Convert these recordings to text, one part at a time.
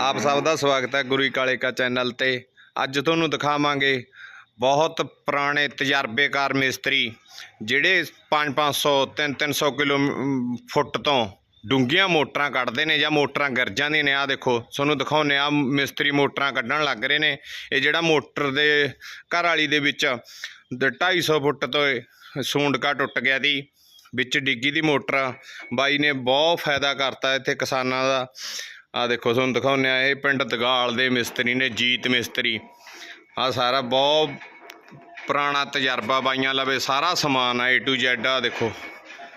ਆਪ ਸਭ ਦਾ ਸਵਾਗਤ ਹੈ ਗੁਰੂ ਕਾਲੇ ਕਾ ਚੈਨਲ ਤੇ। ਅੱਜ ਤੁਹਾਨੂੰ ਦਿਖਾਵਾਂਗੇ ਬਹੁਤ ਪੁਰਾਣੇ ਤਜਰਬੇਕਾਰ ਮਿਸਤਰੀ ਜਿਹੜੇ 5-500 3-300 ਕਿਲੋ ਮ, ਫੁੱਟ ਤੋਂ ਡੂੰਘੀਆਂ ਮੋਟਰਾਂ ਕੱਢਦੇ ਨੇ ਜਾਂ ਮੋਟਰਾਂ ਗਿਰ ਜਾਂਦੀਆਂ ਨੇ। ਆ ਦੇਖੋ ਤੁਹਾਨੂੰ ਦਿਖਾਉਂਦੇ ਆ ਮਿਸਤਰੀ ਮੋਟਰਾਂ ਕੱਢਣ ਲੱਗ ਰਹੇ ਨੇ। ਇਹ ਜਿਹੜਾ ਮੋਟਰ ਦੇ ਘਰ ਵਾਲੀ ਦੇ ਵਿੱਚ 250 ਫੁੱਟ ਤੋਂ ਇਹ ਸੂੰਡਕਾ ਟੁੱਟ ਗਿਆ ਦੀ ਵਿੱਚ ਡਿੱਗੀ ਦੀ ਮੋਟਰ। ਬਾਈ ਨੇ ਬਹੁਤ ਫਾਇਦਾ ਕਰਤਾ ਇੱਥੇ ਕਿਸਾਨਾਂ ਦਾ। ਆ ਦੇਖੋ, ਤੁਹਾਨੂੰ ਦਿਖਾਉਂਦੇ ਆ ਇਹ ਪਿੰਡ ਦਗਾਲ ਦੇ ਮਿਸਤਰੀ ਨੇ, ਜੀਤ ਮਿਸਤਰੀ। ਆ ਸਾਰਾ ਬਹੁਤ ਪੁਰਾਣਾ ਤਜਰਬਾ ਬਾਈਆਂ ਲਵੇ, ਸਾਰਾ ਸਮਾਨ ਆ A to Z ਆ ਦੇਖੋ।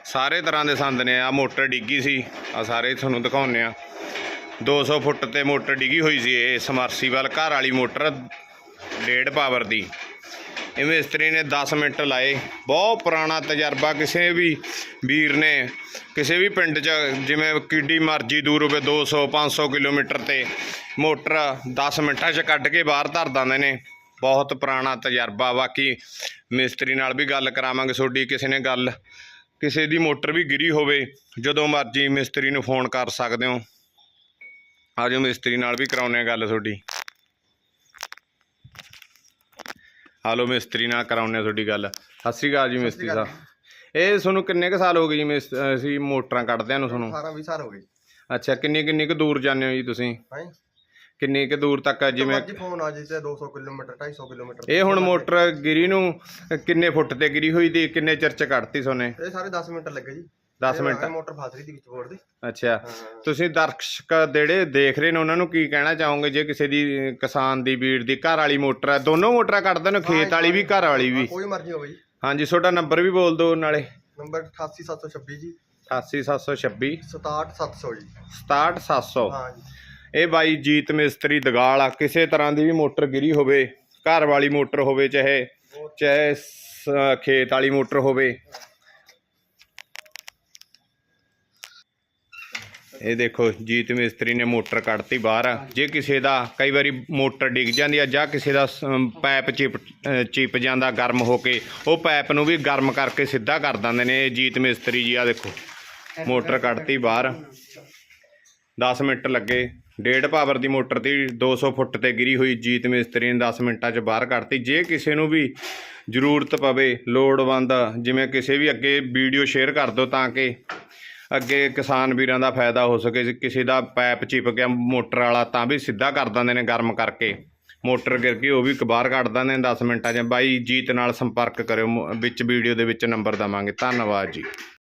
ਸਾਰੇ ਤਰ੍ਹਾਂ ਦੇ ਸੰਦ ਨੇ ਆ ਮੋਟਰ ਡਿੱਗੀ ਸੀ ਆ ਸਾਰੇ ਤੁਹਾਨੂੰ ਦਿਖਾਉਂਦੇ ਆ 200 ਫੁੱਟ ਤੇ ਮੋਟਰ ਡਿੱਗੀ ਹੋਈ ਸੀ, ਇਹ ਸਮਰਸੀਬਲ ਘਰ ਵਾਲੀ ਮੋਟਰ, ਡੇਢ ਪਾਵਰ ਦੀ। ਇਹ ਮਿਸਤਰੀ ਨੇ 10 ਮਿੰਟ ਲਾਏ। ਬਹੁਤ ਪੁਰਾਣਾ ਤਜਰਬਾ ਕਿਸੇ ਵੀ ਵੀਰ ਨੇ। ਕਿਸੇ ਵੀ ਪਿੰਡ 'ਚ ਜਿਵੇਂ ਕਿੱਡੀ ਮਰਜ਼ੀ ਦੂਰ ਹੋਵੇ 200 500 ਕਿਲੋਮੀਟਰ ਤੇ ਮੋਟਰ 10 ਮਿੰਟਾਂ 'ਚ ਕੱਢ ਕੇ ਬਾਹਰ ਧਰ ਦਿੰਦੇ ਨੇ। ਬਹੁਤ ਪੁਰਾਣਾ ਤਜਰਬਾ। ਬਾਕੀ ਮਿਸਤਰੀ ਨਾਲ ਵੀ ਗੱਲ ਕਰਾਵਾਂਗੇ ਤੁਹਾਡੀ ਕਿਸੇ ਨੇ ਗੱਲ। ਕਿਸੇ ਦੀ ਮੋਟਰ ਵੀ ਗਿਰੀ ਹੋਵੇ, ਜਦੋਂ ਮਰਜ਼ੀ ਮਿਸਤਰੀ ਨੂੰ ਫੋਨ ਕਰ ਸਕਦੇ ਹੋ। ਆਜੋ ਮਿਸਤਰੀ ਨਾਲ ਵੀ ਕਰਾਉਂਦੇ ਆ ਗੱਲ ਤੁਹਾਡੀ ਹਾਲੋ ਮਿਸਤਰੀ ਨਾਲ ਕਰਾਉਂਦੇ ਆ ਤੁਹਾਡੀ ਗੱਲ। ਸਤਿ ਸ਼੍ਰੀ ਅਕਾਲ ਜੀ ਮਿਸਤਰੀ ਸਾਹਿਬ। ਇਹ ਤੁਹਾਨੂੰ ਕਿੰਨੇ ਕੁ ਸਾਲ ਹੋ ਗਏ ਜੀ ਮਿਸ ਅਸੀਂ ਮੋਟਰਾਂ ਕੱਢਦਿਆਂ ਨੂੰ ਤੁਹਾਨੂੰ? 18 20 ਸਾਲ ਹੋ ਗਏ ਅੱਛਾ ਕਿੰਨੀ ਕਿੰਨੀ ਕੁ ਦੂਰ ਜਾਂਦੇ ਹੋ ਜੀ ਤੁਸੀਂ? ਹਾਂ? ਕਿੰਨੀ ਕੁ ਦੂਰ ਤੱਕ ਜਿਵੇਂ ਅੱਜ ਫੋਨ ਆ ਜੀ ਤੇ 200 ਕਿਲੋਮੀਟਰ 250 ਕਿਲੋਮੀਟਰ। ਇਹ ਹੁਣ ਮੋਟਰ ਗਿਰੀ ਨੂੰ ਕਿੰਨੇ ਫੁੱਟ ਤੇ ਗਿਰੀ ਹੋਈ ਦੀ ਕਿੰਨੇ ਚਿਰ ਚ ਕੱਢਤੀ ਸੋਨੇ ਇਹ ਸਾਰੇ 10 ਮਿੰਟ ਲੱਗੇ ਜੀ। 10 ਇਹ ਮਿੰਟ। ਮੋਟਰ ਫਸ ਰਹੀ ਦੀ ਵਿੱਚ ਬੋਰਡ ਦੇ। ਅੱਛਾ। ਤੁਸੀਂ ਦਰਸ਼ਕ ਜਿਹੜੇ ਦੇਖ ਰਹੇ ਨੇ ਉਹਨਾਂ ਨੂੰ ਕੀ ਕਹਿਣਾ ਚਾਹੋਗੇ? ਜੇ ਕਿਸੇ ਦੀ ਕਿਸਾਨ ਦੀ ਵੀਰ ਦੀ ਘਰ ਵਾਲੀ ਮੋਟਰ ਹੈ ਦੋਨੋਂ ਮੋਟਰਾਂ ਕੱਢਦੇ ਨੇ ਖੇਤ ਵਾਲੀ ਵੀ ਘਰ ਵਾਲੀ ਵੀ? ਕੋਈ ਮਰਜ਼ੀ ਹੋਵੇ ਜੀ। ਹਾਂਜੀ ਤੁਹਾਡਾ ਨੰਬਰ ਵੀ ਬੋਲ ਦਿਓ ਨਾਲੇ। ਨੰਬਰ 88726 ਜੀ। 88726 67700 ਜੀ। 67700 ਹਾਂ ਜੀ। ਇਹ ਬਾਈ ਜੀਤ ਮਿਸਤਰੀ ਦਗਾਲ ਆ ਕਿਸੇ ਤਰ੍ਹਾਂ ਦੀ ਵੀ ਮੋਟਰ ਗਿਰੀ ਹੋਵੇ ਘਰ ਵਾਲੀ ਮੋਟਰ ਹੋਵੇ ਚਾਹੇ ਚਾਹੇ ਖੇਤ ਵਾਲੀ ਮੋਟਰ ਹੋਵੇ। ਇਹ ਦੇਖੋ, ਜੀਤ ਮਿਸਤਰੀ ਨੇ ਮੋਟਰ ਕੱਢਤੀ ਬਾਹਰ। ਜੇ ਕਿਸੇ ਦਾ ਕਈ ਵਾਰੀ ਮੋਟਰ ਡਿੱਗ ਜਾਂਦੀ ਆ ਜਾਂ ਕਿਸੇ ਦਾ ਸ- ਪਾਈਪ ਚਿਪ ਚਿਪ ਜਾਂਦਾ, ਗਰਮ ਹੋ ਕੇ, ਉਹ ਪਾਈਪ ਨੂੰ ਵੀ ਗਰਮ ਕਰਕੇ ਸਿੱਧਾ ਕਰ ਦਿੰਦੇ ਨੇ ਇਹ ਜੀਤ ਮਿਸਤਰੀ ਜੀ ਆ ਦੇਖੋ। ਮੋਟਰ ਕੱਢਤੀ ਬਾਹਰ। 10 ਮਿੰਟ ਲੱਗੇ। ਡੇਢ ਪਾਵਰ ਦੀ ਮੋਟਰ ਤੀ 200 ਫੁੱਟ ਤੇ ਗਿਰੀ ਹੋਈ ਜੀਤ ਮਿਸਤਰੀ ਨੇ 10 ਮਿੰਟਾਂ 'ਚ ਬਾਹਰ ਕੱਢਤੀ। ਜੇ ਕਿਸੇ ਨੂੰ ਵੀ ਜ਼ਰੂਰਤ ਪਵੇ, ਲੋੜਵੰਦ, ਜਿਵੇਂ ਕਿਸੇ ਵੀ ਅੱਗੇ ਵੀਡੀਓ ਸ਼ੇਅਰ ਕਰ ਦਿਓ ਤਾਂ ਕਿ ਅੱਗੇ ਕਿਸਾਨ ਵੀਰਾਂ ਦਾ ਫਾਇਦਾ ਹੋ ਸਕੇ, ਜੇ ਕਿਸੇ ਦਾ ਪਾਈਪ ਚਿਪ ਗਿਆ ਮੋਟਰ ਵਾਲਾ ਤਾਂ ਵੀ ਸਿੱਧਾ ਕਰ ਦਿੰਦੇ ਨੇ ਗਰਮ ਕਰਕੇ। ਮੋਟਰ ਗਿਰ ਗਈ, ਉਹ ਵੀ ਬਾਹਰ ਕੱਢ ਦਿੰਦੇ ਨੇ 10 ਮਿੰਟਾਂ 'ਚ। ਬਾਈ ਜੀਤ ਨਾਲ ਸੰਪਰਕ ਕਰਿਓ, ਮ- ਵਿੱਚ ਵੀਡੀਓ ਦੇ ਵਿੱਚ ਨੰਬਰ ਦਵਾਂਗੇ। ਧੰਨਵਾਦ ਜੀ।